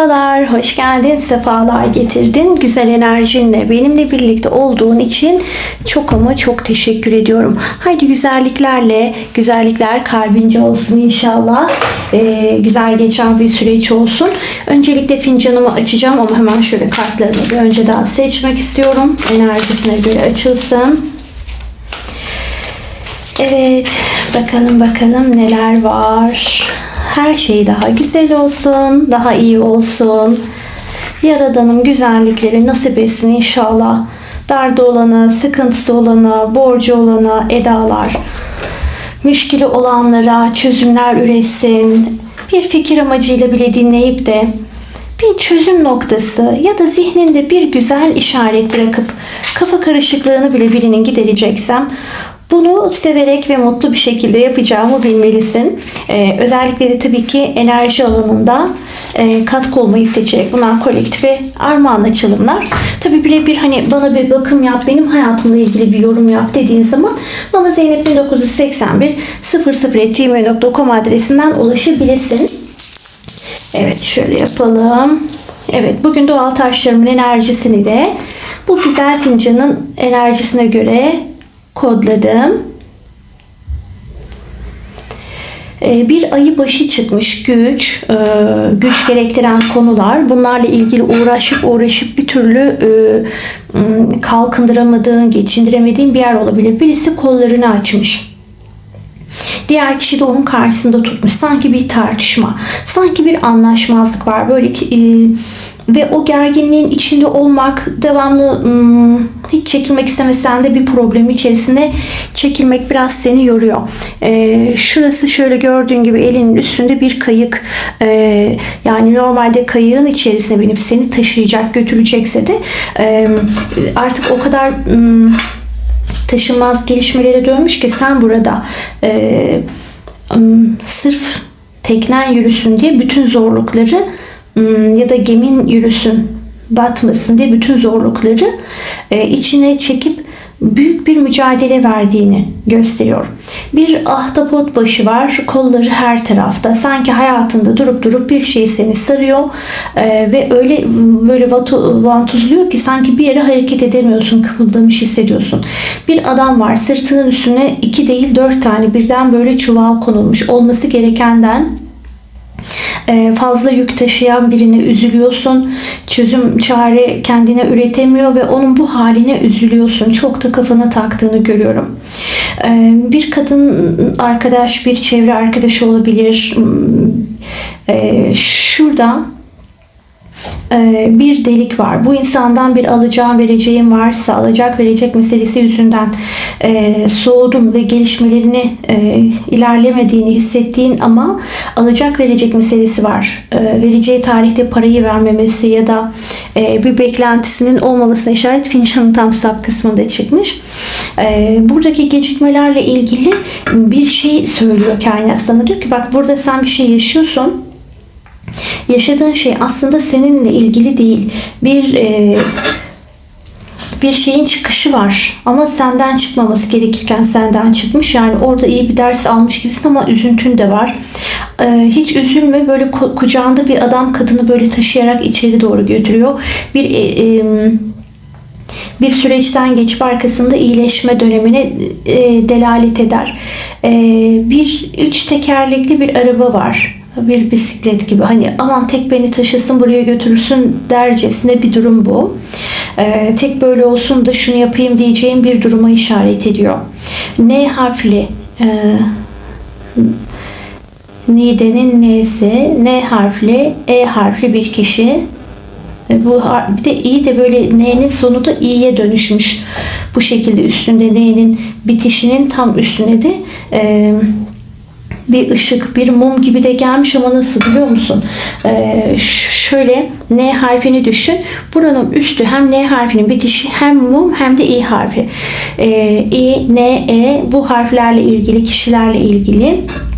Merhabalar, hoş geldin, sefalar getirdin. Güzel enerjinle benimle birlikte olduğun için çok ama çok teşekkür ediyorum. Haydi güzelliklerle, güzellikler kalbince olsun inşallah. Ee, güzel geçen bir süreç olsun. Öncelikle fincanımı açacağım ama hemen şöyle kartlarımı bir önceden seçmek istiyorum. Enerjisine göre açılsın. Evet, bakalım bakalım neler var. Her şey daha güzel olsun, daha iyi olsun. Yaradanım güzellikleri nasip etsin inşallah. Darda olana, sıkıntısı olana, borcu olana edalar. Müşkili olanlara çözümler üretsin. Bir fikir amacıyla bile dinleyip de bir çözüm noktası ya da zihninde bir güzel işaret bırakıp kafa karışıklığını bile birinin gidereceksem bunu severek ve mutlu bir şekilde yapacağımı bilmelisin. Ee, özellikle de tabii ki enerji alanında e, katkı olmayı seçerek bunlar kolektif ve armağan açılımlar. Tabii birebir hani bana bir bakım yap, benim hayatımla ilgili bir yorum yap dediğin zaman bana Zeynep 1981 00gmail.com adresinden ulaşabilirsin. Evet şöyle yapalım. Evet bugün doğal taşlarımın enerjisini de bu güzel fincanın enerjisine göre kodladım. Ee, Bir ayı başı çıkmış güç, e, güç gerektiren konular. Bunlarla ilgili uğraşıp uğraşıp bir türlü e, kalkındıramadığın, geçindiremediğin bir yer olabilir. Birisi kollarını açmış. Diğer kişi de onun karşısında tutmuş. Sanki bir tartışma, sanki bir anlaşmazlık var. Böyle ki, e, ve o gerginliğin içinde olmak, devamlı hiç çekilmek istemesen de bir problem içerisine çekilmek biraz seni yoruyor. Ee, şurası şöyle gördüğün gibi elinin üstünde bir kayık. Ee, yani normalde kayığın içerisine binip seni taşıyacak, götürecekse de e, artık o kadar hmm, taşınmaz gelişmelere dönmüş ki sen burada e, ım, sırf teknen yürüsün diye bütün zorlukları ım, ya da gemin yürüsün batmasın diye bütün zorlukları e, içine çekip büyük bir mücadele verdiğini gösteriyor. Bir ahtapot başı var, kolları her tarafta. Sanki hayatında durup durup bir şey seni sarıyor e, ve öyle böyle vantuzluyor ki sanki bir yere hareket edemiyorsun, kımıldamış hissediyorsun. Bir adam var, sırtının üstüne iki değil dört tane birden böyle çuval konulmuş. Olması gerekenden fazla yük taşıyan birine üzülüyorsun. Çözüm çare kendine üretemiyor ve onun bu haline üzülüyorsun. Çok da kafana taktığını görüyorum. E, Bir kadın arkadaş, bir çevre arkadaşı olabilir. E, Şurada e, bir delik var. Bu insandan bir alacağım vereceğim varsa alacak verecek meselesi yüzünden e, soğudum ve gelişmelerini e, ilerlemediğini hissettiğin ama alacak verecek meselesi var. E, vereceği tarihte parayı vermemesi ya da e, bir beklentisinin olmamasına işaret fincanın tam sap kısmında çıkmış. E, buradaki gecikmelerle ilgili bir şey söylüyor kainat sana. Diyor ki bak burada sen bir şey yaşıyorsun yaşadığın şey aslında seninle ilgili değil. Bir e, bir şeyin çıkışı var ama senden çıkmaması gerekirken senden çıkmış. Yani orada iyi bir ders almış gibisin ama üzüntün de var. E, hiç üzülme böyle ku- kucağında bir adam kadını böyle taşıyarak içeri doğru götürüyor. Bir e, e, bir süreçten geçip arkasında iyileşme dönemine e, delalet eder. E, bir üç tekerlekli bir araba var. Bir bisiklet gibi. Hani aman tek beni taşısın buraya götürürsün dercesine bir durum bu. E, tek böyle olsun da şunu yapayım diyeceğim bir duruma işaret ediyor. N harfli e, Nide'nin N'si, N harfli, E harfli bir kişi e, bu bir de i de böyle n'nin sonu da i'ye dönüşmüş. Bu şekilde üstünde n'nin bitişinin tam üstüne de e, bir ışık, bir mum gibi de gelmiş ama nasıl biliyor musun? E, ş- şöyle n harfini düşün. Buranın üstü hem n harfinin bitişi hem mum hem de i harfi. E, i, n, e bu harflerle ilgili, kişilerle ilgili Ee,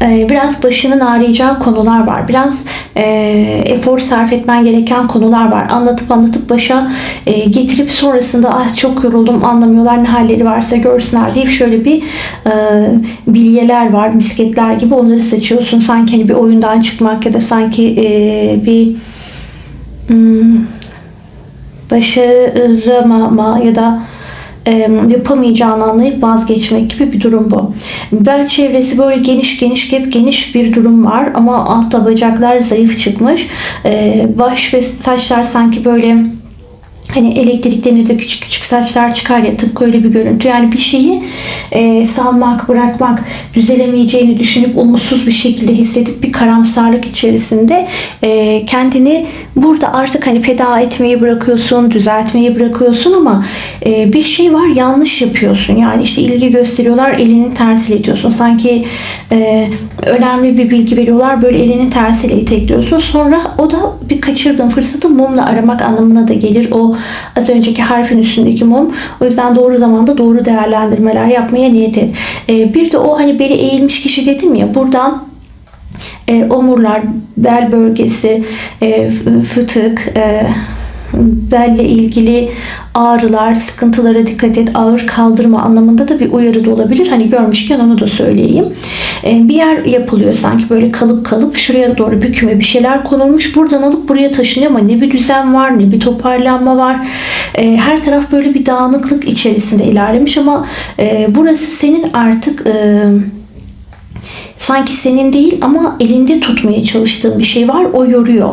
biraz başının ağrıyacağı konular var. Biraz e, efor sarf etmen gereken konular var. Anlatıp anlatıp başa e, getirip sonrasında ah çok yoruldum anlamıyorlar ne halleri varsa görsünler deyip şöyle bir e, bilyeler var misketler gibi onları seçiyorsun. Sanki hani bir oyundan çıkmak ya da sanki bir hmm, başaramama ya da yapamayacağını anlayıp vazgeçmek gibi bir durum bu. Bel çevresi böyle geniş geniş hep geniş bir durum var ama altta bacaklar zayıf çıkmış. Baş ve saçlar sanki böyle hani elektriklenir de küçük küçük saçlar çıkar ya tıpkı öyle bir görüntü. Yani bir şeyi e, salmak, bırakmak, düzelemeyeceğini düşünüp umutsuz bir şekilde hissedip bir karamsarlık içerisinde e, kendini burada artık hani feda etmeyi bırakıyorsun, düzeltmeyi bırakıyorsun ama e, bir şey var yanlış yapıyorsun. Yani işte ilgi gösteriyorlar, elini tersiyle itiyorsun. Sanki e, önemli bir bilgi veriyorlar, böyle elini tersiyle itekliyorsun. Sonra o da bir kaçırdığın fırsatı mumla aramak anlamına da gelir. O az önceki harfin üstündeki mum. O yüzden doğru zamanda doğru değerlendirmeler yapmaya niyet et. E, bir de o hani beli eğilmiş kişi dedim ya buradan e, omurlar, bel bölgesi, e, fıtık, e, belle ilgili ağrılar, sıkıntılara dikkat et, ağır kaldırma anlamında da bir uyarı da olabilir. Hani görmüşken onu da söyleyeyim. E, bir yer yapılıyor sanki böyle kalıp kalıp şuraya doğru büküme bir şeyler konulmuş. Buradan alıp buraya taşınıyor ama ne bir düzen var ne bir toparlanma var. E, her taraf böyle bir dağınıklık içerisinde ilerlemiş ama e, burası senin artık sanki senin değil ama elinde tutmaya çalıştığın bir şey var. O yoruyor.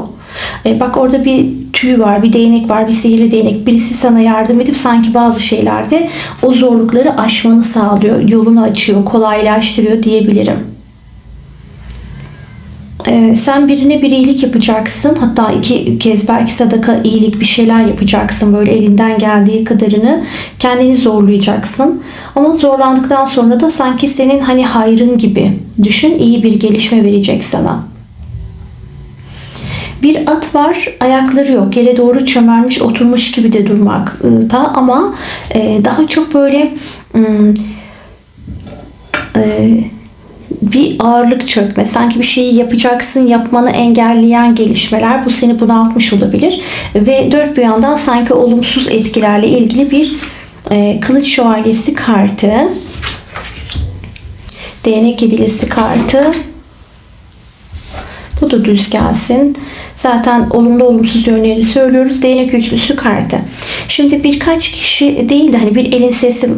E, bak orada bir tüy var, bir değnek var, bir sihirli değnek. Birisi sana yardım edip sanki bazı şeylerde o zorlukları aşmanı sağlıyor, yolunu açıyor, kolaylaştırıyor diyebilirim. E, sen birine bir iyilik yapacaksın. Hatta iki kez belki sadaka, iyilik bir şeyler yapacaksın. Böyle elinden geldiği kadarını kendini zorlayacaksın. Ama zorlandıktan sonra da sanki senin hani hayrın gibi düşün iyi bir gelişme verecek sana. Bir at var, ayakları yok. Yere doğru çömelmiş, oturmuş gibi de durmakta ama e, daha çok böyle e, bir ağırlık çökme. Sanki bir şeyi yapacaksın, yapmanı engelleyen gelişmeler. Bu seni bunaltmış olabilir. Ve dört bir yandan sanki olumsuz etkilerle ilgili bir e, kılıç şövalyesi kartı. Değnek yedilisi kartı. Bu da düz gelsin. Zaten olumlu olumsuz yönlerini söylüyoruz. Değnek üçlüsü kartı. Şimdi birkaç kişi değil de hani bir elin sesi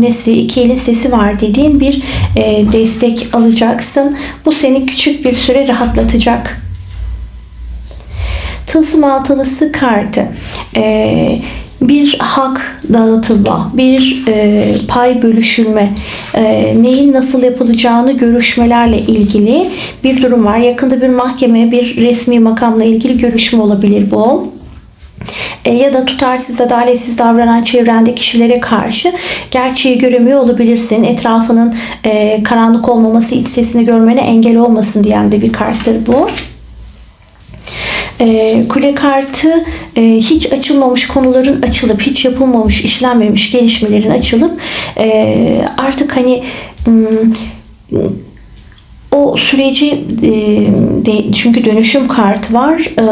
nesi, iki elin sesi var dediğin bir e, destek alacaksın. Bu seni küçük bir süre rahatlatacak. Tılsım altılısı kartı. Eee bir hak dağıtılma, bir e, pay bölüşülme, e, neyin nasıl yapılacağını görüşmelerle ilgili bir durum var. Yakında bir mahkeme, bir resmi makamla ilgili görüşme olabilir bu e, ya da tutarsız, adaletsiz davranan çevrende kişilere karşı gerçeği göremiyor olabilirsin. Etrafının e, karanlık olmaması, iç sesini görmene engel olmasın diyen de bir karttır bu. E, kule kartı e, hiç açılmamış konuların açılıp hiç yapılmamış, işlenmemiş gelişmelerin açılıp e, artık hani hmm, o süreci e, de, çünkü dönüşüm kartı var. E,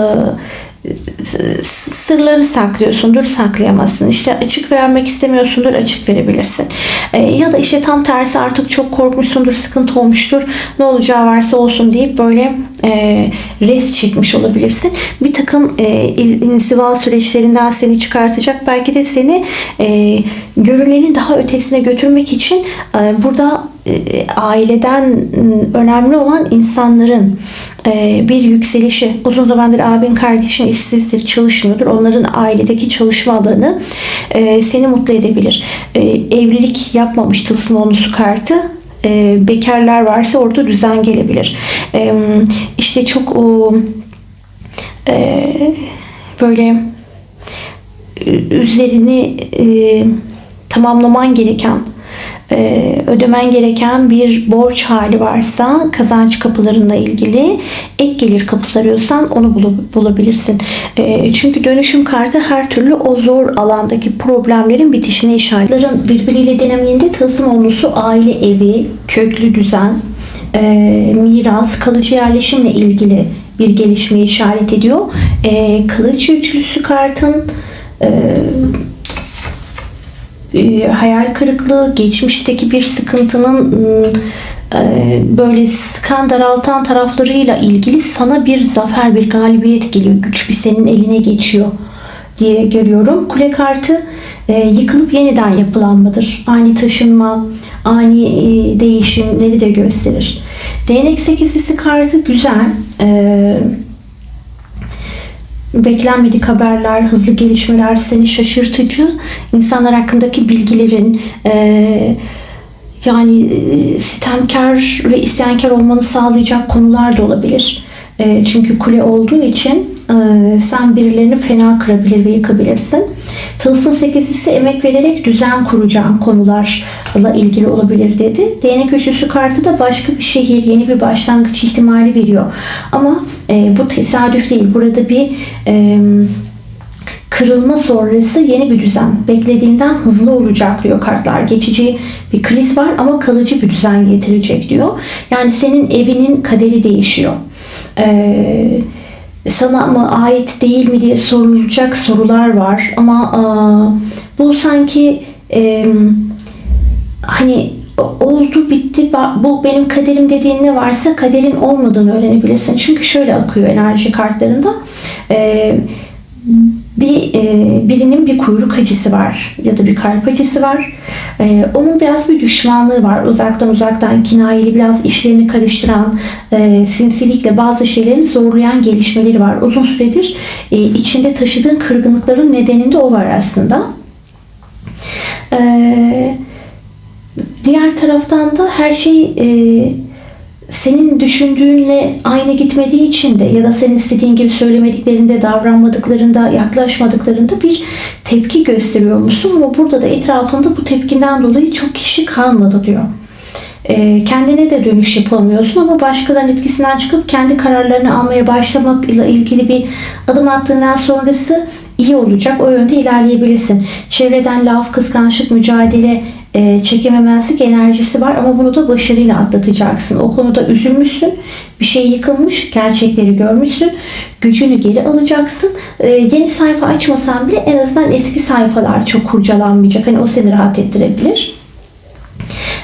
sırları saklıyorsundur saklayamazsın. İşte açık vermek istemiyorsundur açık verebilirsin. E, ya da işte tam tersi artık çok korkmuşsundur sıkıntı olmuştur ne olacağı varsa olsun deyip böyle e, res çekmiş olabilirsin. Bir takım e, inziva süreçlerinden seni çıkartacak belki de seni e, görülenin daha ötesine götürmek için e, burada e, aileden ıı, önemli olan insanların e, bir yükselişi. Uzun zamandır abin kardeşin işsizdir çalışmıyordur. Onların ailedeki çalışma alanı e, seni mutlu edebilir. Evlilik yapmamış tılsım onusu kartı bekarlar varsa orada düzen gelebilir. İşte çok böyle üzerini tamamlaman gereken e, ödemen gereken bir borç hali varsa kazanç kapılarında ilgili ek gelir kapısı arıyorsan onu bulabilirsin. E, çünkü dönüşüm kartı her türlü o zor alandaki problemlerin bitişine işaretlerin birbiriyle dinamiğinde tılsım olması aile evi, köklü düzen, e, miras, kalıcı yerleşimle ilgili bir gelişmeyi işaret ediyor. E, kılıç üçlüsü kartın e, e, hayal kırıklığı, geçmişteki bir sıkıntının e, böyle sıkan daraltan taraflarıyla ilgili sana bir zafer, bir galibiyet geliyor. Güç bir senin eline geçiyor diye görüyorum. Kule kartı e, yıkılıp yeniden yapılanmadır. Ani taşınma, ani değişimleri de gösterir. Değnek sekizlisi kartı güzel. E, beklenmedik haberler, hızlı gelişmeler seni şaşırtıcı. İnsanlar hakkındaki bilgilerin e, yani e, sitemkar ve isyankar olmanı sağlayacak konular da olabilir. E, çünkü kule olduğu için e, sen birilerini fena kırabilir ve yıkabilirsin. Tılsım sekizlisi emek vererek düzen kuracağın konularla ilgili olabilir dedi. Değnek üçlüsü kartı da başka bir şehir, yeni bir başlangıç ihtimali veriyor. Ama e, bu tesadüf değil. Burada bir e, kırılma sonrası yeni bir düzen. Beklediğinden hızlı olacak diyor kartlar. Geçici bir kriz var ama kalıcı bir düzen getirecek diyor. Yani senin evinin kaderi değişiyor. Eee sana mı ait değil mi diye sorulacak sorular var. Ama aa, bu sanki e, hani oldu bitti bu benim kaderim dediğin ne varsa kaderin olmadığını öğrenebilirsin. Çünkü şöyle akıyor enerji kartlarında. E, bir e, birinin bir kuyruk acısı var ya da bir kalp acısı var. E, onun biraz bir düşmanlığı var. Uzaktan uzaktan kinayeli biraz işlerini karıştıran e, sinsilikle bazı şeylerin zorlayan gelişmeleri var. Uzun süredir e, içinde taşıdığın kırgınlıkların nedeninde o var aslında. E, diğer taraftan da her şey e, senin düşündüğünle aynı gitmediği için de ya da senin istediğin gibi söylemediklerinde, davranmadıklarında, yaklaşmadıklarında bir tepki gösteriyor musun? Ama burada da etrafında bu tepkinden dolayı çok kişi kalmadı diyor. E, kendine de dönüş yapamıyorsun ama başkalarının etkisinden çıkıp kendi kararlarını almaya başlamakla ilgili bir adım attığından sonrası iyi olacak. O yönde ilerleyebilirsin. Çevreden laf, kıskançlık, mücadele, e, çekememezlik enerjisi var ama bunu da başarıyla atlatacaksın. O konuda üzülmüşsün, bir şey yıkılmış, gerçekleri görmüşsün, gücünü geri alacaksın. E, yeni sayfa açmasan bile en azından eski sayfalar çok kurcalanmayacak. Hani o seni rahat ettirebilir.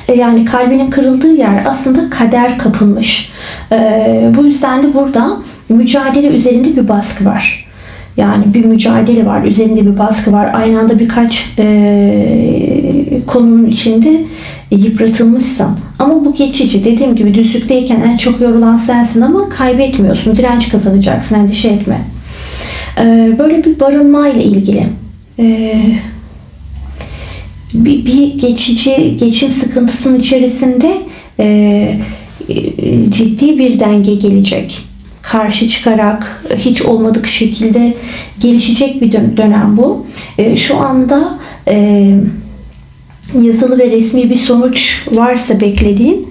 E, yani kalbinin kırıldığı yer aslında kader kapılmış. E, bu yüzden de burada mücadele üzerinde bir baskı var. Yani bir mücadele var, üzerinde bir baskı var. Aynı anda birkaç e, konunun içinde yıpratılmışsan. Ama bu geçici. Dediğim gibi düzlükteyken en çok yorulan sensin ama kaybetmiyorsun. Direnç kazanacaksın. Endişe etme. E, böyle bir barınma ile ilgili. E, bir, bir geçici geçim sıkıntısının içerisinde e, ciddi bir denge gelecek karşı çıkarak hiç olmadık şekilde gelişecek bir dönem bu. E, şu anda e, yazılı ve resmi bir sonuç varsa beklediğin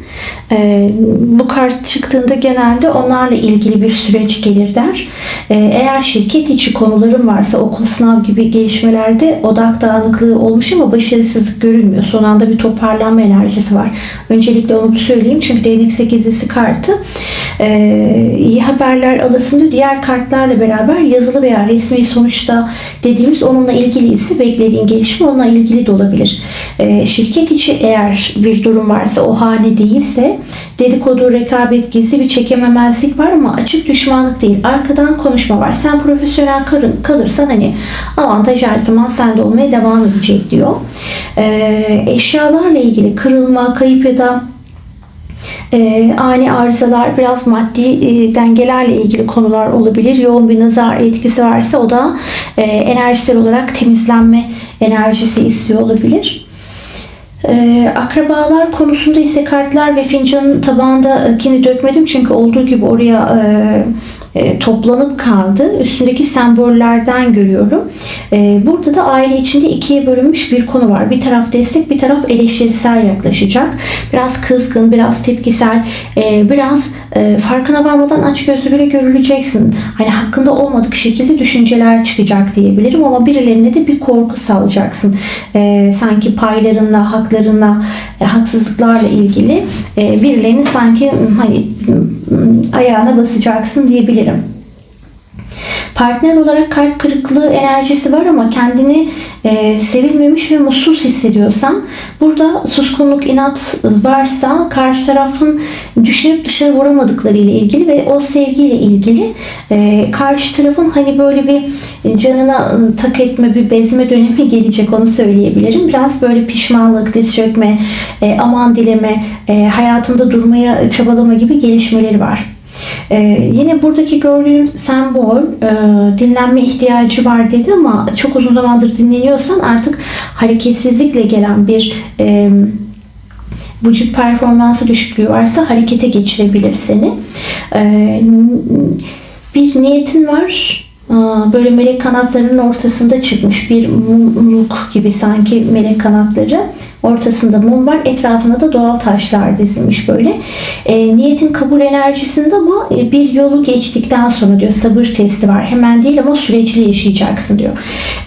e, bu kart çıktığında genelde onlarla ilgili bir süreç gelir der. E, eğer şirket içi konuların varsa okul sınav gibi gelişmelerde odak dağınıklığı olmuş ama başarısızlık görünmüyor. Son anda bir toparlanma enerjisi var. Öncelikle onu söyleyeyim çünkü değnek sekizlisi kartı e, iyi haberler alırsın diğer kartlarla beraber yazılı veya resmi sonuçta dediğimiz onunla ilgili ise beklediğin gelişme onunla ilgili de olabilir. E, şirket içi eğer bir durum varsa o hane değilse dedikodu, rekabet, gizli bir çekememezlik var ama açık düşmanlık değil. Arkadan konuşma var. Sen profesyonel kalırsan hani avantaj her zaman sende olmaya devam edecek diyor. E, eşyalarla ilgili kırılma, kayıp ya da e, ani arızalar, biraz maddi e, dengelerle ilgili konular olabilir. Yoğun bir nazar etkisi varsa o da e, enerjisel olarak temizlenme enerjisi istiyor olabilir. E, akrabalar konusunda ise kartlar ve fincanın tabağındakini dökmedim çünkü olduğu gibi oraya e, e, toplanıp kaldı. Üstündeki sembollerden görüyorum. E, burada da aile içinde ikiye bölünmüş bir konu var. Bir taraf destek, bir taraf eleştirisel yaklaşacak. Biraz kızgın, biraz tepkisel, e, biraz farkına varmadan açgözlü bile görüleceksin. Hani hakkında olmadık şekilde düşünceler çıkacak diyebilirim ama birilerine de bir korku salacaksın. Sanki paylarınla, haklarınla, haksızlıklarla ilgili e, sanki hani ayağına basacaksın diyebilirim. Partner olarak kalp kırıklığı enerjisi var ama kendini e, sevilmemiş ve mutsuz hissediyorsan burada suskunluk, inat varsa karşı tarafın düşünüp dışarı vuramadıkları ile ilgili ve o sevgiyle ilgili e, karşı tarafın hani böyle bir canına tak etme, bir bezme dönemi gelecek onu söyleyebilirim. Biraz böyle pişmanlık, diz çökme, e, aman dileme, e, hayatında durmaya çabalama gibi gelişmeleri var. Ee, yine buradaki gördüğüm sembol e, dinlenme ihtiyacı var dedi ama çok uzun zamandır dinleniyorsan artık hareketsizlikle gelen bir e, vücut performansı düşüklüğü varsa harekete geçirebilir seni. Ee, bir niyetin var. Aa, Böyle melek kanatlarının ortasında çıkmış bir mumluk gibi sanki melek kanatları. Ortasında mum var. Etrafında da doğal taşlar dizilmiş böyle. E, niyetin kabul enerjisinde ama e, bir yolu geçtikten sonra diyor sabır testi var. Hemen değil ama süreçli yaşayacaksın diyor.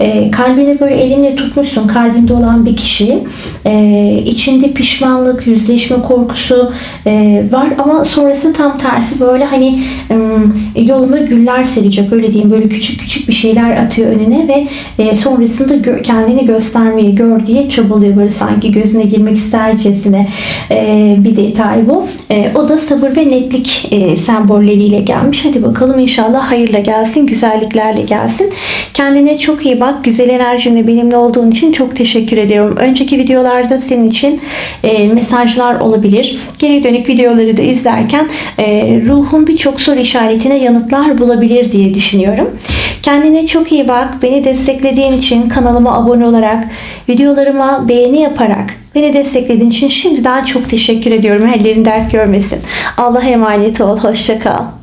E, kalbini böyle elinle tutmuşsun. Kalbinde olan bir kişi. E, içinde pişmanlık, yüzleşme korkusu e, var ama sonrası tam tersi böyle hani e, yoluna güller serecek öyle diyeyim. Böyle küçük küçük bir şeyler atıyor önüne ve e, sonrasında gö- kendini göstermeye, gör diye çabalıyor böyle sanki gözüne girmek istercesine e, bir detay bu. E, o da sabır ve netlik e, sembolleriyle gelmiş. Hadi bakalım inşallah hayırla gelsin, güzelliklerle gelsin. Kendine çok iyi bak. Güzel enerjinle benimle olduğun için çok teşekkür ediyorum. Önceki videolarda senin için e, mesajlar olabilir. Geri dönük videoları da izlerken e, ruhun birçok soru işaretine yanıtlar bulabilir diye düşünüyorum. Kendine çok iyi bak. Beni desteklediğin için kanalıma abone olarak, videolarıma beğeni yaparak beni desteklediğin için şimdiden çok teşekkür ediyorum. Ellerin dert görmesin. Allah'a emanet ol. Hoşça kal.